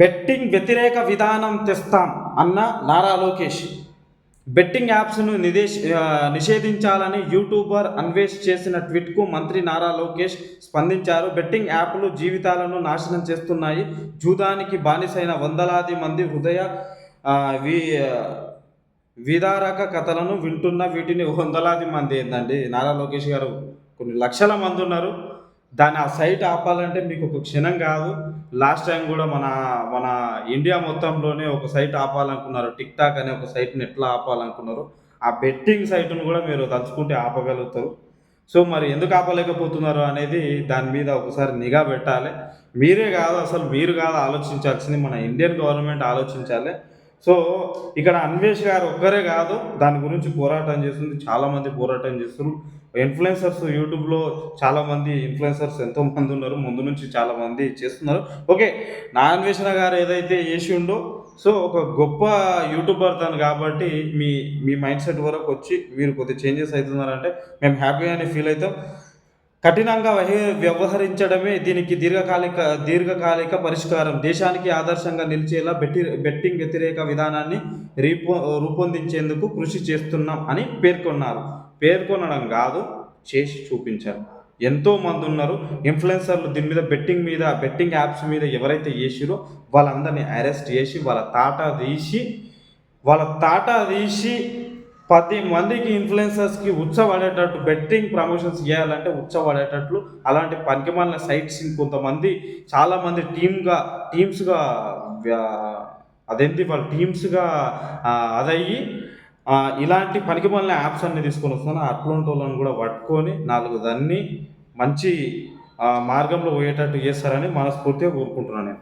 Betting వ్యతిరేక విధానం తెస్తాం అన్న నారా లోకేష్. బెట్టింగ్ యాప్స్ను నిదేశ్ నిషేధించాలని యూట్యూబర్ అన్వేష్ చేసిన ట్వీట్కు మంత్రి నారా లోకేష్ స్పందించారు. బెట్టింగ్ యాప్లు జీవితాలను నాశనం చేస్తున్నాయి. జూదానికి బానిసైన వందలాది మంది హృదయ వి విదారక కథలను వింటున్న వీటిని వందలాది మంది ఏందండి నారా లోకేష్ గారు? కొన్ని లక్షల మంది ఉన్నారు. దాన్ని ఆ సైట్ ఆపాలంటే మీకు ఒక క్షణం కాదు. లాస్ట్ టైం కూడా మన మన ఇండియా మొత్తంలోనే ఒక సైట్ ఆపాలనుకున్నారు. టిక్ టాక్ అనే ఒక సైట్ని ఎట్లా ఆపాలనుకున్నారు ఆ బెట్టింగ్ సైట్ను కూడా మీరు తలుచుకుంటే ఆపగలుగుతారు. సో మరి ఎందుకు ఆపలేకపోతున్నారు అనేది దాని మీద ఒకసారి నిఘా పెట్టాలి. మీరే కాదు అసలు మీరు కాదు ఆలోచించాల్సింది మన ఇండియన్ గవర్నమెంట్ ఆలోచించాలి. సో ఇక్కడ అన్వేష్ గారు ఒక్కరే కాదు దాని గురించి పోరాటం చేస్తుంది చాలామంది పోరాటం చేస్తున్నారు. ఇన్ఫ్లుయెన్సర్స్ యూట్యూబ్లో చాలామంది ఇన్ఫ్లుయెన్సర్స్ ఎంతోమంది ఉన్నారు ముందు నుంచి చాలామంది చేస్తున్నారు. ఓకే నా అన్వేషణ గారు ఏదైతే చేసి ఉండో సో ఒక గొప్ప యూట్యూబర్ తను కాబట్టి మీ మీ మైండ్ సెట్ వరకు వచ్చి మీరు కొద్దిగా చేంజెస్ అవుతున్నారంటే మేము హ్యాపీగానే ఫీల్ అవుతాం. కఠినంగా వ్యవహరించడమే దీనికి దీర్ఘకాలిక దీర్ఘకాలిక పరిష్కారం. దేశానికి ఆదర్శంగా నిలిచేలా బెట్టి బెట్టింగ్ వ్యతిరేక విధానాన్ని రూపొ రూపొందించేందుకు కృషి చేస్తున్నాం అని పేర్కొన్నారు. పేర్కొనడం కాదు చేసి చూపించారు. ఎంతో మంది ఉన్నారు. ఇన్ఫ్లుయెన్సర్లు దీని మీద బెట్టింగ్ మీద బెట్టింగ్ యాప్స్ మీద ఎవరైతే చేసిరో వాళ్ళందరినీ అరెస్ట్ చేసి వాళ్ళ తాటా తీసి వాళ్ళ తాటా తీసి పది మందికి ఇన్ఫ్లుయెన్సర్స్కి ఉచ్చబడేటట్టు బెట్టింగ్ ప్రమోషన్స్ చేయాలంటే ఉచ్చబడేటట్లు అలాంటి పనికిమాలిన సైట్స్ కొంతమంది చాలామంది టీమ్గా టీమ్స్గా అదేంటి వాళ్ళ టీమ్స్గా అదయ్యి ఇలాంటి పనికిమాలిన యాప్స్ అన్ని తీసుకొని వస్తాను అట్లాంటి వాళ్ళని కూడా పట్టుకొని నాలుగు దాన్ని మంచి మార్గంలో పోయేటట్టు చేస్తారని మనస్ఫూర్తిగా కోరుకుంటున్నాను నేను.